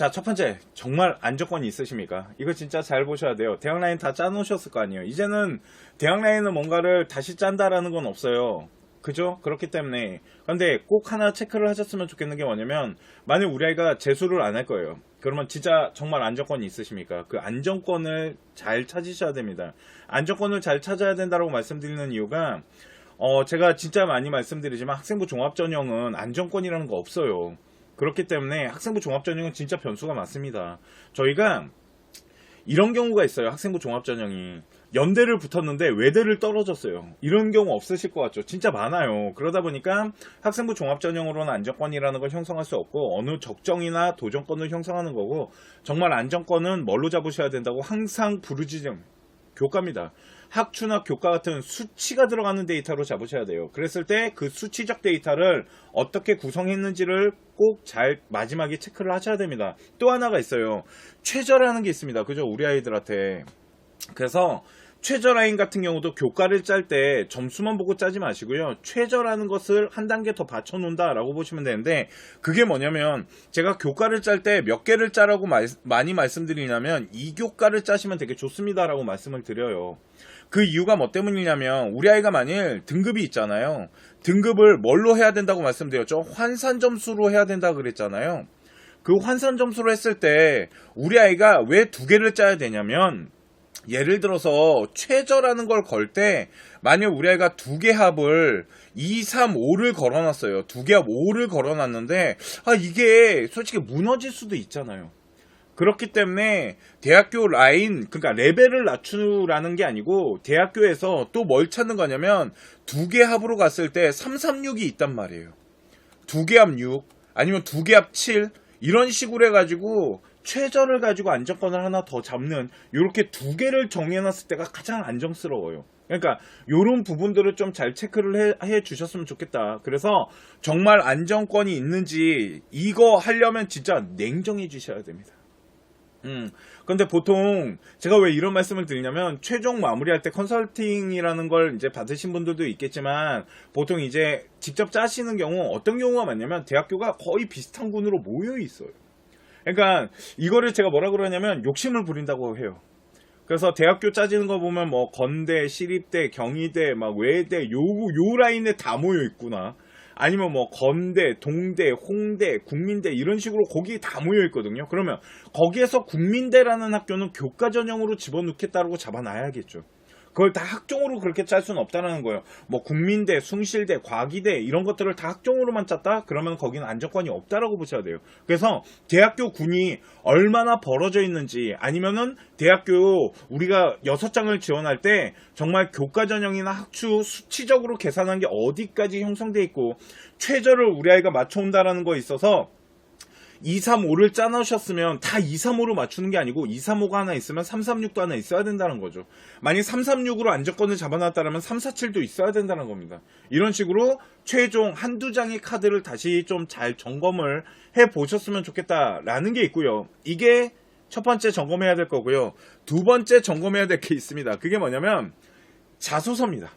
자, 첫 번째, 정말 안정권이 있으십니까? 이거 진짜 잘 보셔야 돼요. 대학 라인 다 짜놓으셨을 거 아니에요. 이제는 대학 라인은 뭔가를 다시 짠다라는 건 없어요. 그죠? 그렇기 때문에. 근데 꼭 하나 체크를 하셨으면 좋겠는 게 뭐냐면, 만약 우리 아이가 재수를 안 할 거예요. 그러면 진짜 정말 안정권이 있으십니까? 그 안정권을 잘 찾으셔야 됩니다. 안정권을 잘 찾아야 된다고 말씀드리는 이유가, 어, 제가 진짜 많이 말씀드리지만 학생부 종합전형은 안정권이라는 거 없어요. 그렇기 때문에 학생부 종합전형은 진짜 변수가 많습니다. 저희가 이런 경우가 있어요. 학생부 종합전형이. 연대를 붙었는데 외대를 떨어졌어요. 이런 경우 없으실 것 같죠? 진짜 많아요. 그러다 보니까 학생부 종합전형으로는 안정권이라는 걸 형성할 수 없고 어느 적정이나 도전권을 형성하는 거고 정말 안정권은 뭘로 잡으셔야 된다고 항상 부르짖음 교과입니다. 학추나 교과 같은 수치가 들어가는 데이터로 잡으셔야 돼요. 그랬을 때 그 수치적 데이터를 어떻게 구성했는지를 꼭 잘 마지막에 체크를 하셔야 됩니다. 또 하나가 있어요. 최저라는 게 있습니다. 그죠? 우리 아이들한테. 그래서 최저 라인 같은 경우도 교과를 짤 때 점수만 보고 짜지 마시고요. 최저라는 것을 한 단계 더 받쳐놓는다라고 보시면 되는데 그게 뭐냐면 제가 교과를 짤 때 몇 개를 짜라고 말- 많이 말씀드리냐면 이 교과를 짜시면 되게 좋습니다라고 말씀을 드려요. 그 이유가 뭐 때문이냐면 우리 아이가 만일 등급이 있잖아요. 등급을 뭘로 해야 된다고 말씀드렸죠? 환산 점수로 해야 된다고 그랬잖아요. 그 환산 점수로 했을 때 우리 아이가 왜 두 개를 짜야 되냐면 예를 들어서 최저라는 걸 걸 때 만약 우리 아이가 두 개 합을 2, 3, 5를 걸어놨어요. 두 개 합 5를 걸어놨는데 아 이게 솔직히 무너질 수도 있잖아요. 그렇기 때문에 대학교 라인 그러니까 레벨을 낮추라는 게 아니고 대학교에서 또 뭘 찾는 거냐면 두 개 합으로 갔을 때 3, 3, 6이 있단 말이에요. 두 개 합 6, 아니면 두 개 합 7, 이런 식으로 해가지고 최저를 가지고 안정권을 하나 더 잡는 이렇게 두 개를 정해놨을 때가 가장 안정스러워요. 그러니까 이런 부분들을 좀 잘 체크를 해, 해 주셨으면 좋겠다. 그래서 정말 안정권이 있는지 이거 하려면 진짜 냉정해 주셔야 됩니다. 음, 근데 보통 제가 왜 이런 말씀을 드리냐면 최종 마무리할 때 컨설팅이라는 걸 이제 받으신 분들도 있겠지만 보통 이제 직접 짜시는 경우 어떤 경우가 많냐면 대학교가 거의 비슷한 군으로 모여 있어요. 그러니까 이거를 제가 뭐라 그러냐면 욕심을 부린다고 해요. 그래서 대학교 짜지는 거 보면 뭐 건대, 시립대, 경희대, 막 외대 요 요 라인에 다 모여 있구나. 아니면 뭐 건대, 동대, 홍대, 국민대 이런 식으로 거기 다 모여 있거든요. 그러면 거기에서 국민대라는 학교는 교과 전형으로 집어넣겠다고 잡아놔야겠죠. 그걸 다 학종으로 그렇게 짤 수는 없다는 거예요. 뭐 국민대, 숭실대, 과기대 이런 것들을 다 학종으로만 짰다? 그러면 거기는 안정권이 없다라고 보셔야 돼요. 그래서 대학교 군이 얼마나 벌어져 있는지 아니면은 대학교 우리가 여섯 장을 지원할 때 정말 교과 전형이나 학추 수치적으로 계산한 게 어디까지 형성돼 있고 최저를 우리 아이가 맞춰온다라는 거에 있어서 2, 3, 5를 짜놓으셨으면 다 2, 3, 5로 맞추는 게 아니고 2, 3, 5가 하나 있으면 3, 3, 6도 하나 있어야 된다는 거죠. 만약 3, 3, 6으로 안정권을 잡아놨다면 3, 4, 7도 있어야 된다는 겁니다. 이런 식으로 최종 한두 장의 카드를 다시 좀 잘 점검을 해 보셨으면 좋겠다라는 게 있고요. 이게 첫 번째 점검해야 될 거고요. 두 번째 점검해야 될 게 있습니다. 그게 뭐냐면 자소서입니다.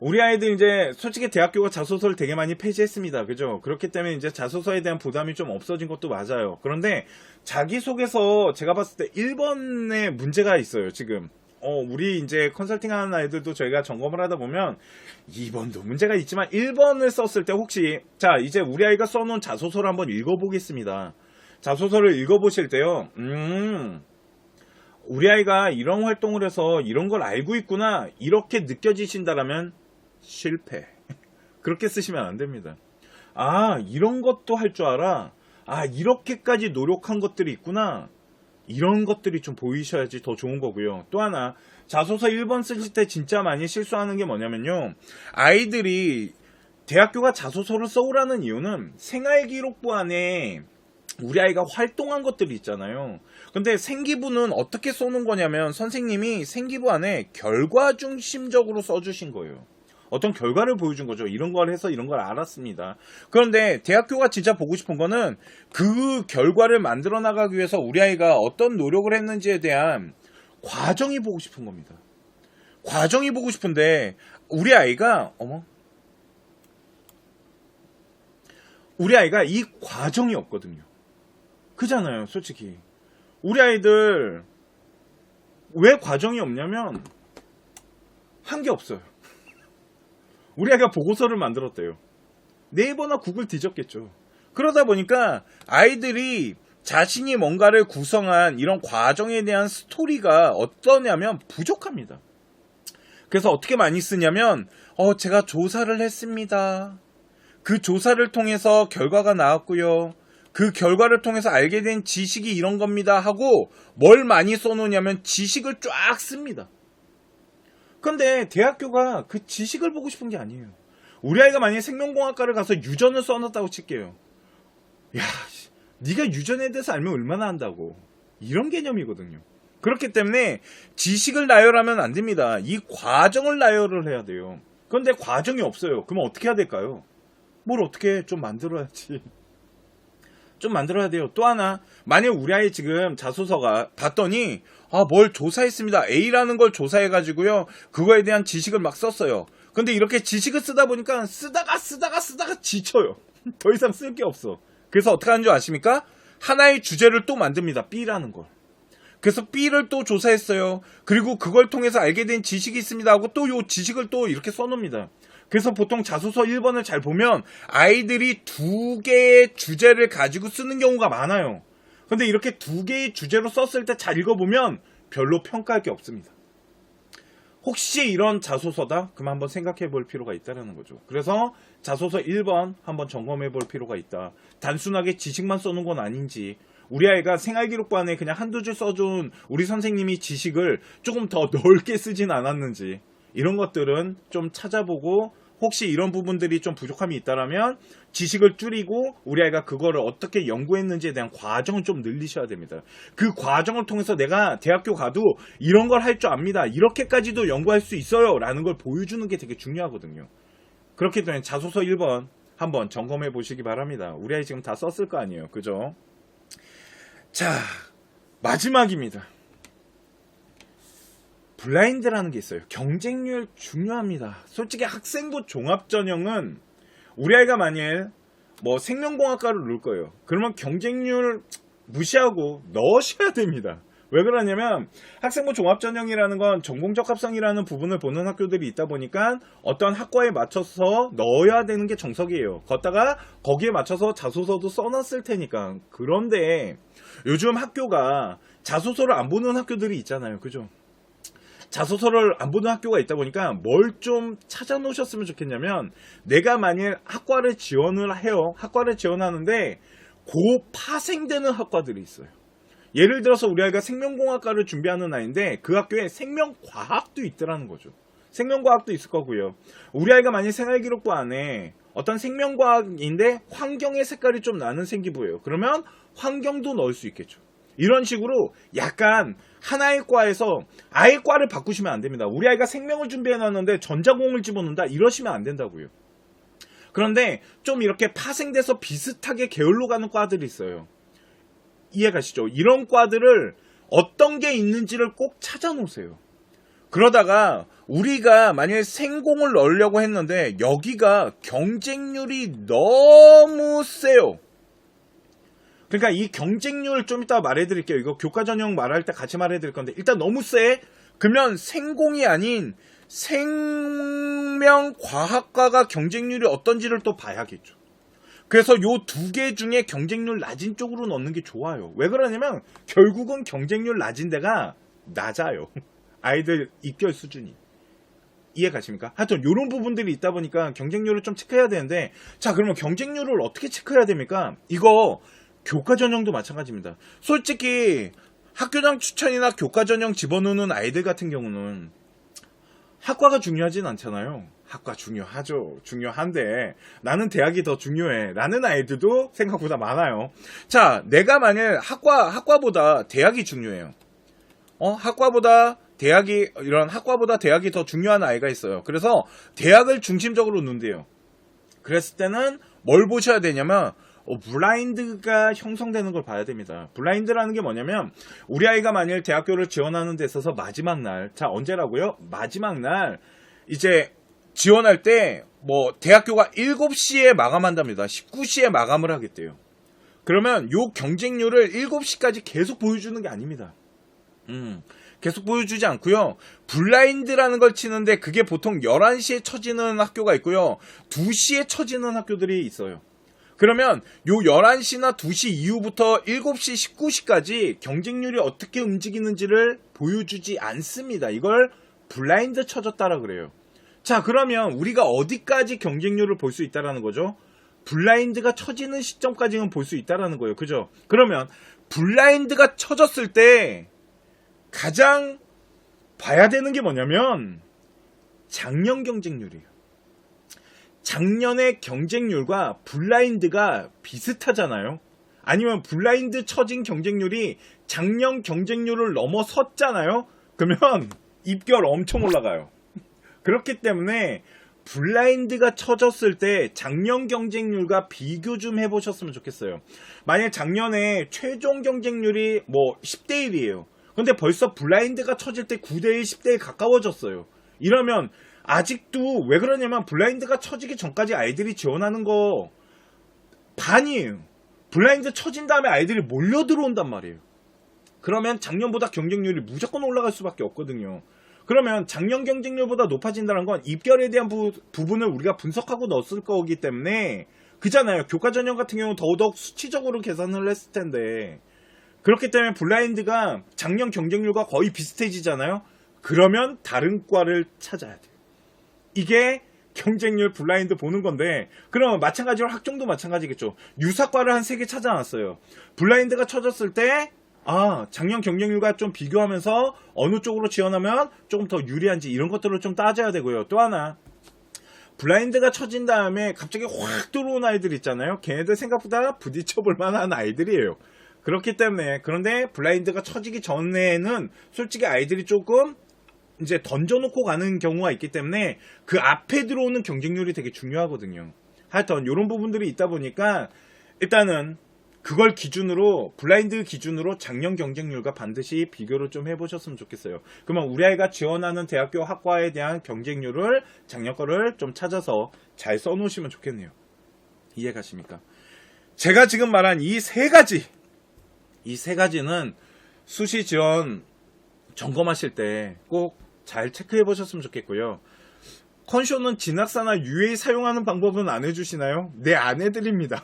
우리 아이들 이제 솔직히 대학교가 자소서를 되게 많이 폐지했습니다. 그죠? 그렇기 때문에 이제 자소서에 대한 부담이 좀 없어진 것도 맞아요. 그런데 자기소개서 제가 봤을 때 1번에 문제가 있어요, 지금. 어, 우리 이제 컨설팅 하는 아이들도 저희가 점검을 하다 보면 2번도 문제가 있지만 1번을 썼을 때 혹시 자, 이제 우리 아이가 써놓은 자소서를 한번 읽어보겠습니다. 자소서를 읽어보실 때요, 음, 우리 아이가 이런 활동을 해서 이런 걸 알고 있구나 이렇게 느껴지신다라면 실패. 그렇게 쓰시면 안 됩니다. 아 이런 것도 할 줄 알아? 아 이렇게까지 노력한 것들이 있구나. 이런 것들이 좀 보이셔야지 더 좋은 거고요. 또 하나 자소서 1번 쓰실 때 진짜 많이 실수하는 게 뭐냐면요. 아이들이 대학교가 자소서를 써오라는 이유는 생활기록부 안에 우리 아이가 활동한 것들이 있잖아요. 근데 생기부는 어떻게 써놓은 거냐면 선생님이 생기부 안에 결과 중심적으로 써주신 거예요. 어떤 결과를 보여준 거죠. 이런 걸 해서 이런 걸 알았습니다. 그런데 대학교가 진짜 보고 싶은 거는 그 결과를 만들어 나가기 위해서 우리 아이가 어떤 노력을 했는지에 대한 과정이 보고 싶은 겁니다. 과정이 보고 싶은데 우리 아이가 어머 우리 아이가 이 과정이 없거든요. 그잖아요, 솔직히. 우리 아이들 왜 과정이 없냐면 한 게 없어요. 우리 아이가 보고서를 만들었대요. 네이버나 구글 뒤졌겠죠. 그러다 보니까 아이들이 자신이 뭔가를 구성한 이런 과정에 대한 스토리가 어떠냐면 부족합니다. 그래서 어떻게 많이 쓰냐면, 어, 제가 조사를 했습니다. 그 조사를 통해서 결과가 나왔고요. 그 결과를 통해서 알게 된 지식이 이런 겁니다 하고 뭘 많이 써놓냐면 지식을 쫙 씁니다. 근데 대학교가 그 지식을 보고 싶은 게 아니에요. 우리 아이가 만약에 생명공학과를 가서 유전을 써놨다고 칠게요. 야, 씨, 네가 유전에 대해서 알면 얼마나 한다고. 이런 개념이거든요. 그렇기 때문에 지식을 나열하면 안 됩니다. 이 과정을 나열을 해야 돼요. 그런데 과정이 없어요. 그러면 어떻게 해야 될까요? 뭘 어떻게 좀 만들어야지. 좀 만들어야 돼요. 또 하나, 만약 우리 아이 지금 자소서가 봤더니, 아, 뭘 조사했습니다. A라는 걸 조사해가지고요. 그거에 대한 지식을 막 썼어요. 근데 이렇게 지식을 쓰다 보니까 쓰다가 쓰다가 쓰다가 지쳐요. 더 이상 쓸 게 없어. 그래서 어떻게 하는 줄 아십니까? 하나의 주제를 또 만듭니다. B라는 걸. 그래서 B를 또 조사했어요. 그리고 그걸 통해서 알게 된 지식이 있습니다 하고 또 요 지식을 또 이렇게 써놓습니다. 그래서 보통 자소서 1번을 잘 보면 아이들이 두 개의 주제를 가지고 쓰는 경우가 많아요. 근데 이렇게 두 개의 주제로 썼을 때 잘 읽어보면 별로 평가할 게 없습니다. 혹시 이런 자소서다? 그럼 한번 생각해 볼 필요가 있다는 거죠. 그래서 자소서 1번 한번 점검해 볼 필요가 있다. 단순하게 지식만 써놓은 건 아닌지, 우리 아이가 생활기록부안에 그냥 한두 줄 써준 우리 선생님이 지식을 조금 더 넓게 쓰진 않았는지, 이런 것들은 좀 찾아보고 혹시 이런 부분들이 좀 부족함이 있다라면 지식을 줄이고 우리 아이가 그거를 어떻게 연구했는지에 대한 과정을 좀 늘리셔야 됩니다. 그 과정을 통해서 내가 대학교 가도 이런 걸 할 줄 압니다. 이렇게까지도 연구할 수 있어요. 라는 걸 보여주는 게 되게 중요하거든요. 그렇기 때문에 자소서 1번 한번 점검해 보시기 바랍니다. 우리 아이 지금 다 썼을 거 아니에요. 그죠? 자, 마지막입니다. 블라인드라는 게 있어요. 경쟁률 중요합니다. 솔직히 학생부 종합 전형은 우리 아이가 만일 뭐 생명공학과를 넣을 거예요. 그러면 경쟁률 무시하고 넣으셔야 됩니다. 왜 그러냐면 학생부 종합 전형이라는 건 전공 적합성이라는 부분을 보는 학교들이 있다 보니까 어떤 학과에 맞춰서 넣어야 되는 게 정석이에요. 걷다가 거기에 맞춰서 자소서도 써놨을 테니까. 그런데 요즘 학교가 자소서를 안 보는 학교들이 있잖아요. 그죠? 자소서를 안 보는 학교가 있다 보니까 뭘 좀 찾아 놓으셨으면 좋겠냐면 내가 만일 학과를 지원을 해요. 학과를 지원하는데 고 파생되는 학과들이 있어요. 예를 들어서 우리 아이가 생명공학과를 준비하는 아이인데 그 학교에 생명과학도 있더라는 거죠. 생명과학도 있을 거고요. 우리 아이가 만약 생활기록부 안에 어떤 생명과학인데 환경의 색깔이 좀 나는 생기부예요. 그러면 환경도 넣을 수 있겠죠. 이런 식으로 약간 하나의 과에서 아예 과를 바꾸시면 안 됩니다. 우리 아이가 생명을 준비해 놨는데 전자공을 집어넣는다 이러시면 안 된다고요. 그런데 좀 이렇게 파생돼서 비슷하게 계열로 가는 과들이 있어요. 이해가시죠? 이런 과들을 어떤 게 있는지를 꼭 찾아 놓으세요. 그러다가 우리가 만약에 생공을 넣으려고 했는데 여기가 경쟁률이 너무 세요. 그러니까 이 경쟁률 좀 이따 말해드릴게요. 이거 교과 전형 말할 때 같이 말해드릴 건데 일단 너무 세. 그러면 생공이 아닌 생명과학과가 경쟁률이 어떤지를 또 봐야겠죠. 그래서 요 두 개 중에 경쟁률 낮은 쪽으로 넣는 게 좋아요. 왜 그러냐면 결국은 경쟁률 낮은 데가 낮아요. 아이들 입결 수준이. 이해 가십니까? 하여튼 이런 부분들이 있다 보니까 경쟁률을 좀 체크해야 되는데 자 그러면 경쟁률을 어떻게 체크해야 됩니까? 이거 교과 전형도 마찬가지입니다. 솔직히 학교장 추천이나 교과 전형 집어넣는 아이들 같은 경우는 학과가 중요하진 않잖아요. 학과 중요하죠. 중요한데 나는 대학이 더 중요해. 라는 아이들도 생각보다 많아요. 자, 내가 만일 학과 학과보다 대학이 중요해요. 어, 학과보다 대학이 이런 학과보다 대학이 더 중요한 아이가 있어요. 그래서 대학을 중심적으로 놓는데요. 그랬을 때는 뭘 보셔야 되냐면 어, 블라인드가 형성되는 걸 봐야 됩니다. 블라인드라는 게 뭐냐면 우리 아이가 만일 대학교를 지원하는 데 있어서 마지막 날, 자 언제라고요? 마지막 날 이제 지원할 때 뭐 대학교가 7시에 마감한답니다. 19시에 마감을 하겠대요. 그러면 요 경쟁률을 7시까지 계속 보여주는 게 아닙니다. 음, 계속 보여주지 않고요. 블라인드라는 걸 치는데 그게 보통 11시에 쳐지는 학교가 있고요. 2시에 쳐지는 학교들이 있어요. 그러면 요 11시나 2시 이후부터 7시, 19시까지 경쟁률이 어떻게 움직이는지를 보여주지 않습니다. 이걸 블라인드 쳐졌다라 그래요. 자, 그러면 우리가 어디까지 경쟁률을 볼 수 있다라는 거죠? 블라인드가 쳐지는 시점까지는 볼 수 있다라는 거예요. 그죠? 그러면 블라인드가 쳐졌을 때 가장 봐야 되는 게 뭐냐면 작년 경쟁률이에요. 작년의 경쟁률과 블라인드가 비슷하잖아요. 아니면 블라인드 처진 경쟁률이 작년 경쟁률을 넘어섰잖아요. 그러면 입결 엄청 올라가요. 그렇기 때문에 블라인드가 쳐졌을 때 작년 경쟁률과 비교 좀 해보셨으면 좋겠어요. 만약 작년에 최종 경쟁률이 뭐 10대 1이에요. 근데 벌써 블라인드가 쳐질 때 9대 1, 10대 1 가까워졌어요. 이러면 아직도 왜 그러냐면 블라인드가 쳐지기 전까지 아이들이 지원하는 거 반이에요. 블라인드 쳐진 다음에 아이들이 몰려 들어온단 말이에요. 그러면 작년보다 경쟁률이 무조건 올라갈 수밖에 없거든요. 그러면 작년 경쟁률보다 높아진다는 건 입결에 대한 부, 부분을 우리가 분석하고 넣었을 거기 때문에 그잖아요. 교과 전형 같은 경우는 더더욱 수치적으로 계산을 했을 텐데 그렇기 때문에 블라인드가 작년 경쟁률과 거의 비슷해지잖아요. 그러면 다른 과를 찾아야 돼요. 이게 경쟁률 블라인드 보는 건데 그러면 마찬가지로 학종도 마찬가지겠죠. 유사과를 한 3개 찾아놨어요. 블라인드가 쳐졌을 때 아, 작년 경쟁률과 좀 비교하면서 어느 쪽으로 지원하면 조금 더 유리한지 이런 것들을 좀 따져야 되고요. 또 하나 블라인드가 쳐진 다음에 갑자기 확 들어온 아이들 있잖아요. 걔네들 생각보다 부딪혀볼 만한 아이들이에요. 그렇기 때문에 그런데 블라인드가 쳐지기 전에는 솔직히 아이들이 조금 이제 던져놓고 가는 경우가 있기 때문에 그 앞에 들어오는 경쟁률이 되게 중요하거든요. 하여튼 이런 부분들이 있다 보니까 일단은 그걸 기준으로 블라인드 기준으로 작년 경쟁률과 반드시 비교를 좀 해보셨으면 좋겠어요. 그러면 우리 아이가 지원하는 대학교 학과에 대한 경쟁률을 작년 거를 좀 찾아서 잘 써놓으시면 좋겠네요. 이해가십니까? 제가 지금 말한 이 세 가지 이 세 가지는 수시 지원 점검하실 때 꼭 잘 체크해 보셨으면 좋겠고요. 컨쇼는 진학사나 UA 사용하는 방법은 안 해주시나요? 네, 안 해드립니다.